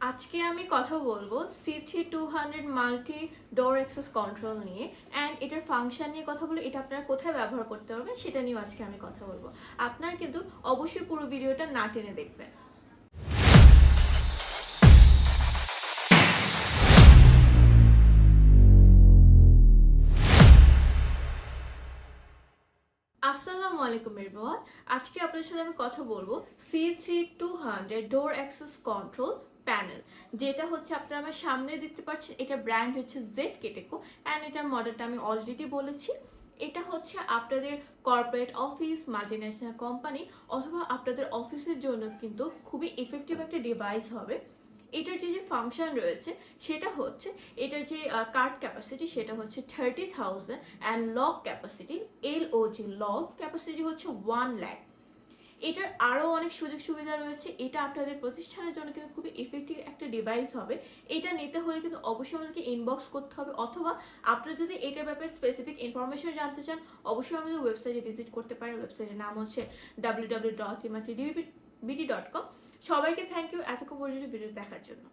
আজকে আমি কথা বলব C three two hundred multi door access control নিয়ে অ্যান্ড এটার ফাংশন নিয়ে কথা বলে এটা আপনারা কোথায় ব্যবহার করতে পারবেন সেটা নিয়েও আজকে আমি কথা বলব। আপনারা কিন্তু অবশ্যই পুরো ভিডিওটা না টেনে দেখবেন। আসসালামু আলাইকুম এরবান আজকে আপনার সাথে আমি কথা বলব C three two hundred door access control panel যেটা হচ্ছে আপনারা আমার সামনে দেখতে পাচ্ছেন, এটা ব্র্যান্ড হচ্ছে জেড কেটেকো অ্যান্ড এটার মডেলটা আমি অলরেডি বলেছি। এটা হচ্ছে আপনাদের কর্পোরেট অফিস মাল্টিন্যাশনাল কোম্পানি অথবা আপনাদের অফিসের জন্য কিন্তু খুবই ইফেক্টিভ একটা ডিভাইস হবে। এটার যে যে ফাংশন রয়েছে, সেটা হচ্ছে, এটার যে কার্ড ক্যাপাসিটি সেটা হচ্ছে thirty thousand and lock capacity L O G lock capacity হচ্ছে ওয়ান ল্যাক এটার আরও অনেক সুযোগ সুবিধা রয়েছে। এটা আপনাদের প্রতিষ্ঠানের জন্য কিন্তু খুবই ইফেক্টিভ একটা ডিভাইস হবে। এটা নিতে হলে কিন্তু অবশ্যই আমাদেরকে ইনবক্স করতে হবে অথবা আপনারা যদি এটার ব্যাপারে স্পেসিফিক ইনফরমেশন জানতে চান, অবশ্যই আমাদের ওয়েবসাইটে ভিজিট করতে পারেন। ওয়েবসাইটের নাম হচ্ছে W W dot BD dot com সবাইকে থ্যাংক ইউ এতক্ষণ পর্যন্ত ভিডিও দেখার জন্য।